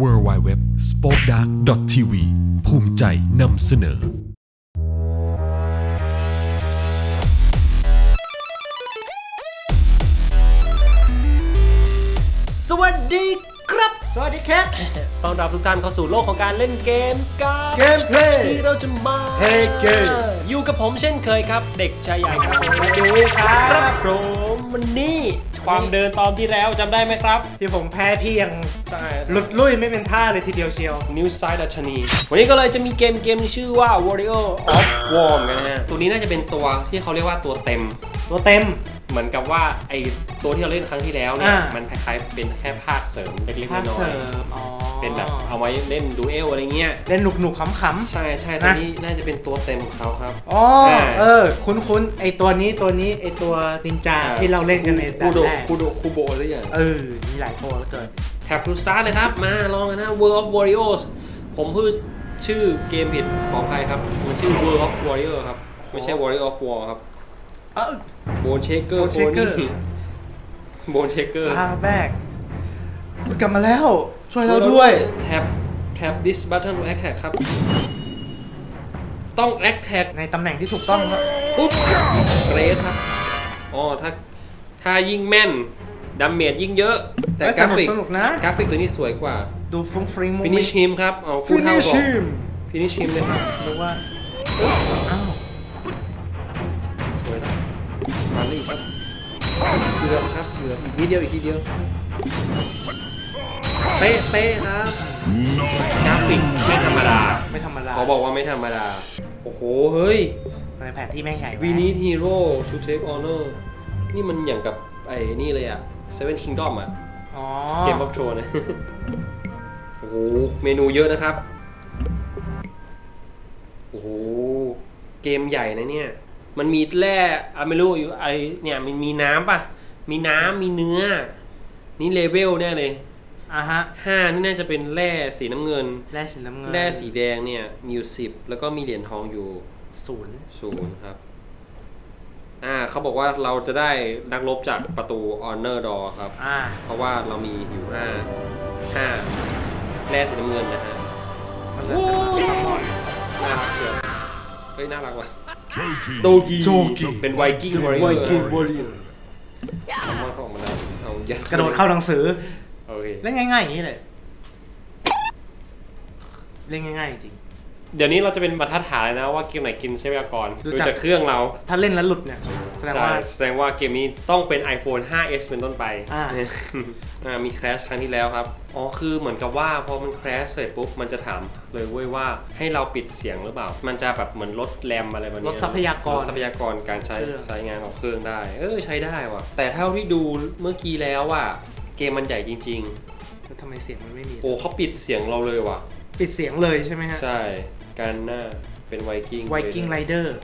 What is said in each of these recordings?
w w w s p o k e d a r k t v ภูมิใจนำเสนอ สวัสดีครับ สวัสดีแคทต้อนรับทุกท่านเข้าสู่โลกของการเล่นเกมกัน Gameplay ที่เราจะมา Hey Game อยู่กับผมเช่นเคยครับ เด็กชายใหญ่ครับผมสวัสดีครับครับผมวันนี้ ความเดินตอนที่แล้วจำได้ไหมครับ ที่ผมแพ้พี่ยังใช่หลุดลุ่ยไม่เป็นท่าเลยทีเดียวเชียว นิวไซด์ดัชนี วันนี้ก็เลยจะมีเกมเกมที่ชื่อว่า Warrior of Worm กันนะฮะ ตัวนี้น่าจะเป็นตัวที่เขาเรียกว่าตัวเต็ม ตัวเต็ม เหมือนกับว่าไอตัวที่เราเล่นครั้งที่แล้วเนี่ย อ่ามั มันคล้ายๆเป็นแค่ภาคเสริมเล็กๆภาคน้อเสริยมอ๋อๆ เป็นแบบเอาไว้เล่นดูเอลอะไรเงี้ย เล่นหนุกหนุกๆขำๆใช่ใช่ตัวนี้น่าจะเป็นตัวเต็มของเขาครับอ๋ออ่าเออ คุ้นคุ้นๆไอตัวนี้ตัวนี้ไอตัวนินจาที่เราเล่นกันในคูด่านโดแรกคูโดคูโบหรือยังเออมีหลายตัวเหลือเกินแท็บทูสตาร์เลยครับ มาลองกันนะ World of Warriors ผมพูดชื่อเกมผิดขออภัยครับ มันชื่อ World of Warrior ครับ ไม่ใช่ Warrior of War ครับเออโบนเชเกอร์ Bone Shaker โบนเชเกอร์อาแบกกลับมาแล้ว ช่วยเราด้วยแท็บแท็บ this button to attack ครับ ต้อง attack ในตำแหน่งที่ถูกต้องครับปุ๊บเกรดครับอ๋อถ้าถ้ายิ่งแม่นดาเมจยิ่งเยอะ แต่เอ้ยกราฟิกสนุกๆนะกราฟิกตัวนี้สวยกว่า ดูฟุ้งฟริ้งมุ้ง finish him ครับเอาพูดเท่า Finish บอก him finish him เลยครับหรือว่าอ้าวสวยนะมาเลยครับเกือบครับเกือบอีกนิดเดียวอีกทีเดียว เป๊ะเป๊ะครับกราฟิกไม่ธรรมดาไม่ธรรมดาเขาบอกว่าไม่ธรรมดา โอ้โห เฮ้ยในแผนที่แม่งใหญ่มาก We need hero to take honor นี่มันอย่างกับไอ้นี่เลยอะ Seven Kingdom อะอ๋อเกม of Thrones นะโอ้โห เมนูเยอะนะครับ โอ้โห เกมใหญ่นะเนี่ย มันมีแร่อะไม่รู้อยู่ไอเนี่ยมันมีน้ำป่ะ มีน้ำมีเนื้อ นี่เลเวลแน่เลย อะฮะห้านี่น่าจะเป็นแร่สีน้ำเงิน แร่สีน้ำเงินแร่สีแดงเนี่ยมีอยู่สิบแล้วก็มีเหรียญทองอยู่ศูนย์ศูนย์ครับอ่าเขาบอกว่าเราจะได้นักรบจากประตู Honor Door ครับ อ่า เพราะว่าเรามีอยู่ห้าห้าแร่สีน้ำเงินนะฮะมันเลยจะมาซัมมอนน่ารักเชียวเฮ้ยน่ารักว่ะโตกีโจกิเป็นไวกิ้งวอริเออไวร์กิ้งวอริเออร์ซัมมอนเขาออกมาแล้วเอายัดกระโดดเข้าหนังสือ โอเคเล่นง่ายๆอย่างนี้เลย เล่นง่ายๆจริง เดี๋ยวนี้เราจะเป็นบรรทัดฐานเลยนะว่าเกมไหนกินใช้เวลาก่อนดูดูจาก จากเครื่องเราถ้าเล่นแล้วหลุดเนี่ยแสดงใช่ว่า แสดงว่าเกมนี้ต้องเป็น iPhone 5s เป็นต้นไปอ่า อ่ามี crash ครั้งที่แล้วครับ อ๋อคือเหมือนกับว่าพอมัน crash เสร็จปุ๊บมันจะถามเลยเว้ยว่าให้เราปิดเสียงหรือเปล่า มันจะแบบเหมือนลดแรมอะไรแบบนี้ลดทรัพยากรลดทรัพยากรการใช้เครื่อง ใช้งานของเครื่องได้ เออใช้ได้ว่ะ แต่เท่าที่ดูเมื่อกี้แล้วอะ เกมมันใหญ่จริง แล้วทำไมเสียงมันไม่มี ๆ โอ้เขาปิดเสียงเราเลยว่ะ ปิดเสียงเลยใช่ไหมฮะใช่ การหน้าเป็นไวกิ้งไวกิ้งไรเดอร์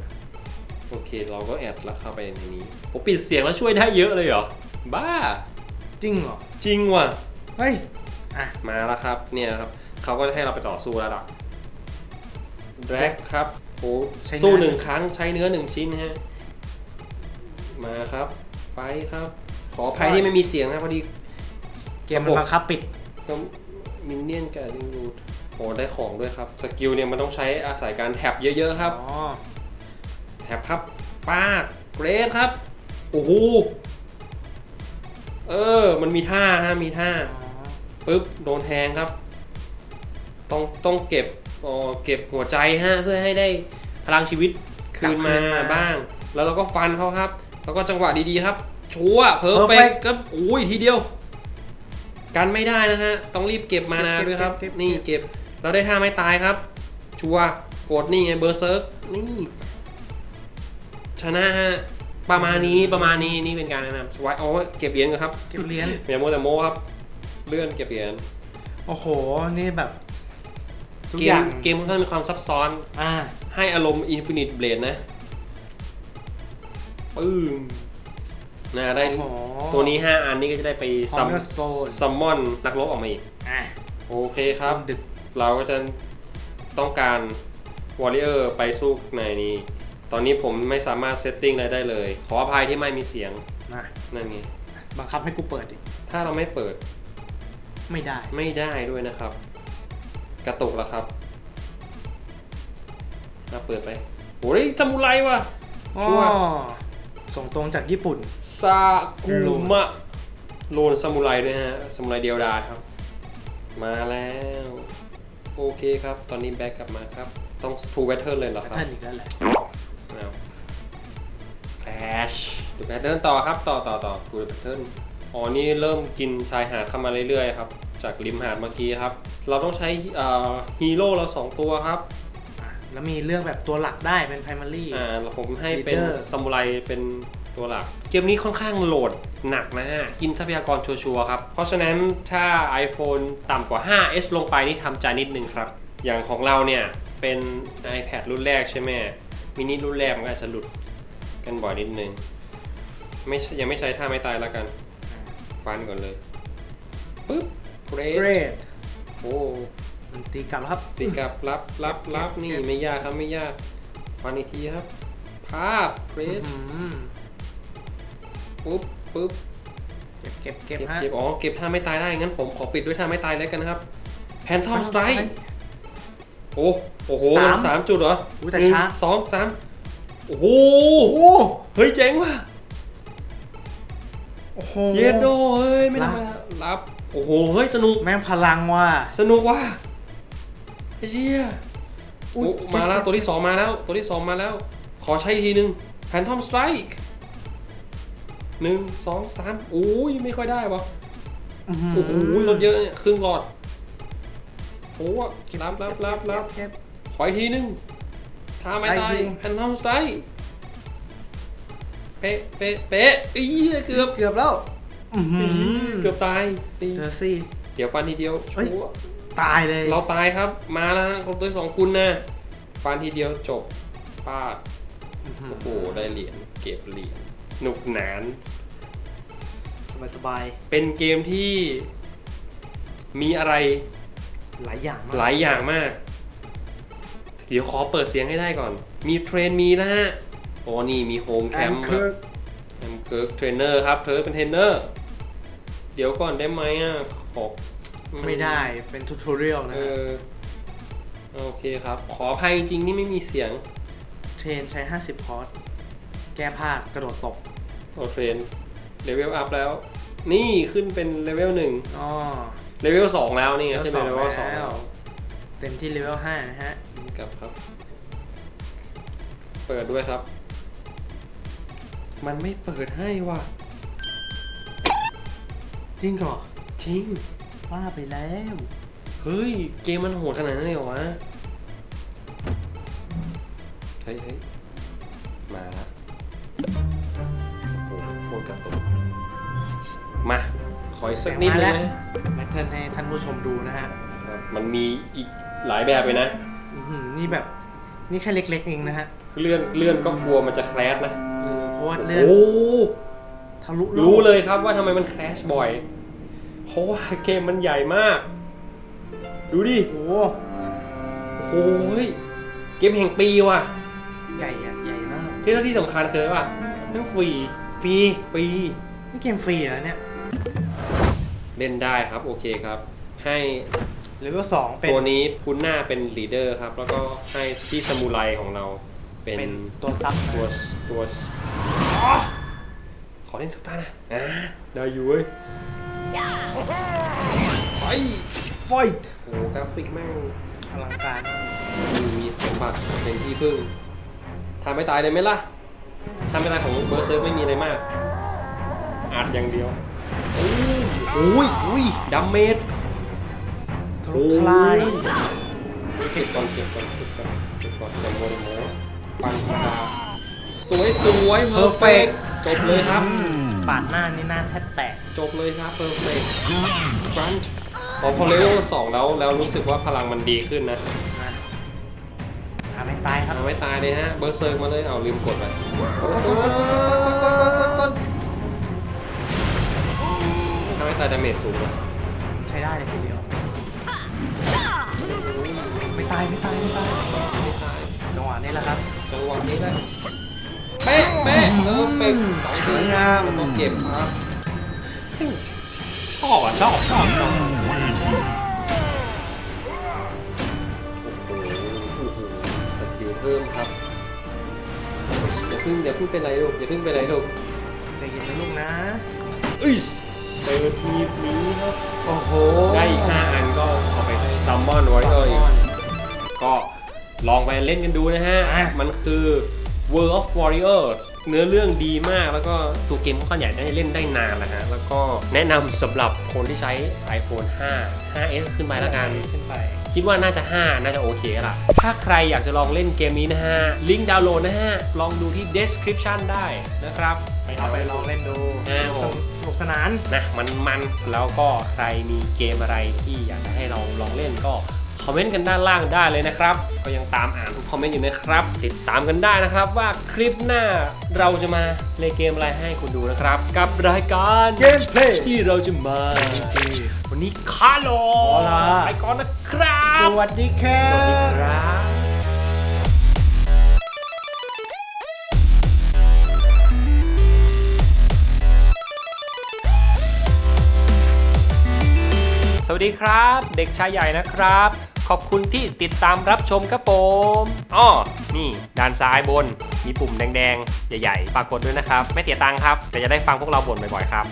โอเค เราก็แอดแล้วเข้าไปในนี้โอ้ปิดเสียงแล้วช่วยได้เยอะเลยเหรอ บ้า จริงเหรอ จริงว่ะ เฮ้ย อะ มาแล้วครับ เนี่ยครับ เขาก็จะให้เราไปต่อสู้แล้วล่ะแร็กครับโอ้ใช้เนื้อ สู้หนึ่งครั้งใช้เนื้อหนึ่งชิ้นฮะ มาครับ ไฟครับ ขออภัยที่ไม่มีเสียงนะพอดี เกมมันบังคับปิดก็มินเนี่ยนกับลิงรูดโอ้ได้ของด้วยครับ สกิลเนี่ยมันต้องใช้อาศัยการแท็บเยอะๆครับ อ๋อแท็บครับป้าดเกรดครับ โอ้โห เออ มันมีท่าฮะมีท่าปุ๊บโดนแทงครับ ต้องต้องเก็บอ๋อเก็บหัวใจฮะเพื่อให้ได้พลังชีวิตคืนกลับคืมานมาบ้าง แล้วเราก็ฟันเขาครับ แล้วก็จังหวะดีๆครับ ชัวเพอร์เฟก Perfect ครับอุ้ยทีเดียว กันไม่ได้นะฮะ ต้องรีบเก็บมานาเก็บด้วยครับเก็บเก็บนี่เก็บ เราได้ท่าไม่ตายครับ ชัวกดนี่ไงเบอร์เซิร์กนี่ ชนะฮะ ประมาณนี้ประมาณนี้นี่เป็นการแนะนำไว้โอ้เก็บเหรียญกันครับ เก็บเหรียญอย่าโมแต่โมครับ เลื่อนเก็บเหรียญ โอ้โห นี่แบบทุกเกอมย่างเกมค่อนข้างมีความซับซ้อน อ่า ให้อารมณ์ Infinite Blade นะปึ้ม นะได้โอ้โห ตัวนี้ 5 อันนี้ก็จะได้ไปซัม Cornerstone ซัมมอนนักรบออกมาอีก อะโอเคครับ ดึก เราก็จะต้องการวอริเออร์ไปสู้ในนี้ ตอนนี้ผมไม่สามารถเซตติ้งอะไรได้เลย ขออภัยที่ไม่มีเสียงมา นั่นไงบังคับให้กูเปิดดิถ้าเราไม่เปิดไม่ได้ ไม่ได้ด้วยนะครับ กระตุกแล้วครับมาเปิดไปโอ้ยทำอะไรวะชัวร์อ๋อ ส่งตรงจากญี่ปุ่น ซากุมะโลนซามูไรด้วยฮะซามูไรเดียวดายครับ มาแล้ว โอเคครับ ตอนนี้แบ็กกลับมาครับ ต้อง full battle เลยเหรอครับท่านอีกแล้วแหละเอาแ a ชดูแพทเทิร์นต่อครับ ต่อต่อต่อดูแพทเทิร์นอ๋อนี่เริ่มกินชายหาดเข้ามาเรื่อยๆครับ จากริมหาดเมื่อกี้ครับ เราต้องใช้ฮีโร่เราสองตัวครับอะ แล้วมีเรื่องแบบตัวหลักได้เป็น primary อ่าผมให้เป็น Leader ซามูไรเป็นตัวหลัก เกมนี้ค่อนข้างโหลดหนักนะฮะ กินทรัพยากรชัวร์ๆครับ เพราะฉะนั้นถ้า iPhone ต่ำกว่า 5s ลงไปนี่ทำใจนิดนึงครับ อย่างของเราเนี่ย เป็น iPad รุ่นแรกใช่ไหมมินิรุ่นแรกมันก็อาจจะหลุดกันบ่อยนิดนึงไม่ใช่ยังไม่ใช้ท่าไม่ตายแล้วกัน ฟันก่อนเลยปึ๊บเกรเกรดดโอ้ มันตีกลับแล้วครับตีกลับรับรับรับนี่ไม่ยากครับไม่ยากฟันอีกทีครับภาพเกรดอืมปุ๊บปุ๊บเก็บเก็บเก็บเก็บฮะ เก็บอ๋อเก็บท่าไม่ตายได้งั้นผมขอปิดด้วยท่าไม่ตายแล้วกันนะครับแพนทอมสไตร์โอ้โอ้โหมันสามจุดเหรออุ๊ยแต่หนึ่งช้า สองสามโอ้โหโอ้เฮ้ยเจ๋งว่ะ โอ้โห เยนโดเฮ้ยไม่ธรรมดารับ โอ้โห เฮ้ย สนุก แม่งพลังว่ะสนุกว่ะ ไอ้เหี้ยอุ๊ยโอ้มาแล้วตัวที่สองมาแล้ว ตัวที่สองมาแล้ว ขอใช้อีกทีหนึ่งแพนทอมสไตร์หนึ่งสองสามโอ้ยไม่ค่อยได้วะอื้อหือโอ้โหรถเยอะเนี่ยครึ่งหลอดโอ้รับรับรับรับเก็บ ขออีกทีหนึงท่าไม่ไปตายทีแพนทอมสไตร์เป๊ะเป๊ะเป๊ะอีเกือบเกือบแล้วอื้อหือเกือบตายสี่เจอซี่ เดี๋ยวฟันทีเดียวเฮ้ยชัวร์ ตายเลย เราตายครับ มาแล้วฮะคนตัวสองคุณนะฟันทีเดียวจบป้าดอื้อหือโอ้โหได้เหรียญเก็บเหรียญหนุกหนาน สบายสบายเป็นเกมที่มีอะไรๆหลายอย่างมากหลายอย่างมาก เดี๋ยวขอเปิดเสียงให้ได้ก่อน มีเทรนมีนะฮะโอ้นี่มีโฮมแคแอมมป์เคิร์กแอมเคิร์กเทรนเนอร์ครับเธอเป็นเทรนเนอร์ เดี๋ยวก่อนได้ไหมอะ ขอ ไม่ได้เป็นทูทอเรียลนะเอฮะอโอเคครับ ขออภัยจริงๆที่ไม่มีเสียง เทรนใช้ 50 คอร์สแก้ผ้ากระโดดตกโอเทรนเลเวลอัพแล้ว นี่ขึ้นเป็นเลเวลหนึ่งอ๋อเลเวลสองแล้วนี่ไงเลเวลขึ้นเป็นเลเวลสสอองงแล้แล้ววเต็มที่เลเวล5นะฮะกลับครับ เปิดด้วยครับ มันไม่เปิดให้ว่ะจริงเหรอจริง ว่าไปแล้ว เฮ้ย เกมมันโหดขนาดนั้นเลยเหรอวะ เฮ้ยเฮ้ยมาละโอ้โหโคตรกระตุกมา ขออีกสักนิดนึงนะแมทเทิลให้ท่านผู้ชมดูนะฮะครับมันมีอีกหลายแบบเลยนะ อื้อหือนี่แบบ นี่แค่เล็กๆเองนะฮะเลื่อนเลื่อนก็กลัวมันจะแคลสนะ เออเพราะว่าเลื่อนโอ้ ทะลุโกรู้เลยครับว่าทำไมมันแคลชบ่อย เพราะว่าเกมมันใหญ่มาก ดูดิโอ้โอ้โหยเกมแห่งปีว่ะ ใหญ่อะใหญ่มากที่แล้วที่สำคัญคืออะไรป่ะทั้งฟรีฟรีฟรีนี่เกมฟรีเหรอเนี่ยเล่นได้ครับ โอเคครับ ให้เลเวลสองเป็นตัวนี้คุณหน้าเป็นลีดเดอร์ครับ แล้วก็ให้ที่สมุไรของเราเป็นเป็นตัวซับตัวตัวอ๋อขอเล่นสักตานะอ่าได้อยู่เว้ย ไปไฟท์โอ้กราฟิกแม่งอลังการมีสมบัติเป็นที่พึ่งทำไม่ตายเลยไหมล่ะทำไม่ตายของเบอร์เซิร์ฟไม่มีอะไรมากอัดอย่างเดียวโอ้อุ้ยอุ้ยดัมเมจทะลุทลายเก็บก่อนเก็บก่อนเก็บก่อนเก็บก่อนอย่าโมโมปังธรรมดาสวยสวยเพอร์เฟกจบเลยครับปาดหน้านี่หน้าแทบแตก จบเลยครับเพอร์เฟกต์ฟันพอพอเลเวลสองแล้วแล้วรู้สึกว่าพลังมันดีขึ้นนะไม่ตายครับไม่ตายเลยฮะเบอร์เซอร์มาเลยเอาลืมกดไปเบอร์เทำให้ตายดาเมจสูงเลยใช้ได้เลยทีเดียวไม่ตายไม่ตายไม่ตายไม่ตายจังหวะนี้แหละครับจังหวะนี้แหละเป๊ะเป๊ะเออเป๊ะสองเดืนงามต้องเก็บครับ ชอบอะชอบชอบชอบสกิลเพิ่มครับอย่าเพึ่งอย่าเพึ่งไปไหนลูกอย่าเพึ่งไปไหนลูกใจเย็นนะลูกนะอุ้ยเปิดทีดนี้ครับโอ้โหได้อีกห้าอันก็เอาไปซัมมอนไว้เลยก็ลองไปเล่นกันดูนะฮะมันคือ World of Warrior เนื้อเรื่องดีมากแล้วก็ตัวเกมค่อนข้างใหญ่ได้เล่นได้นานนะฮะแล้วก็แนะนำสำหรับคนที่ใช้ iPhone 5 5s ขึ้นไปแล้วกันขึ้นไปคิดว่าน่าจะ 5 น่าจะโอเคละถ้าใครอยากจะลองเล่นเกมนี้นะฮะ ลิงก์ดาวน์โหลดนะฮะ ลองดูที่ description ได้นะครับเอาไปลองเล่นดูอ่าผมสนุกสนานนะ มันมันแล้วก็ใครมีเกมอะไรที่อยากจะให้เราลองเล่นก็ คอมเมนต์กันด้านล่างได้เลยนะครับ ก็ยังตามอ่านทุกคอมเมนต์อยู่นะครับ ติดตามกันได้นะครับว่าคลิปหน้าเราจะมาเล่นเกมอะไรให้คุณดูนะครับ กับรายการ Gameplay ที่เราจะมาวันนี้คาร์โลขอลาไปก่อนนะครับ สวัสดีครับ สวัสดีครับสวัสดีครับ เด็กชายใหญ่นะครับ ขอบคุณที่ติดตามรับชมครับผมอ้อนี่ด้านซ้ายบน มีปุ่มแดงๆ ใหญ่ๆ ปรากฏด้วยนะครับ ไม่เสียตังค์ครับ แต่จะได้ฟังพวกเราบ่นบ่อยๆ ครับ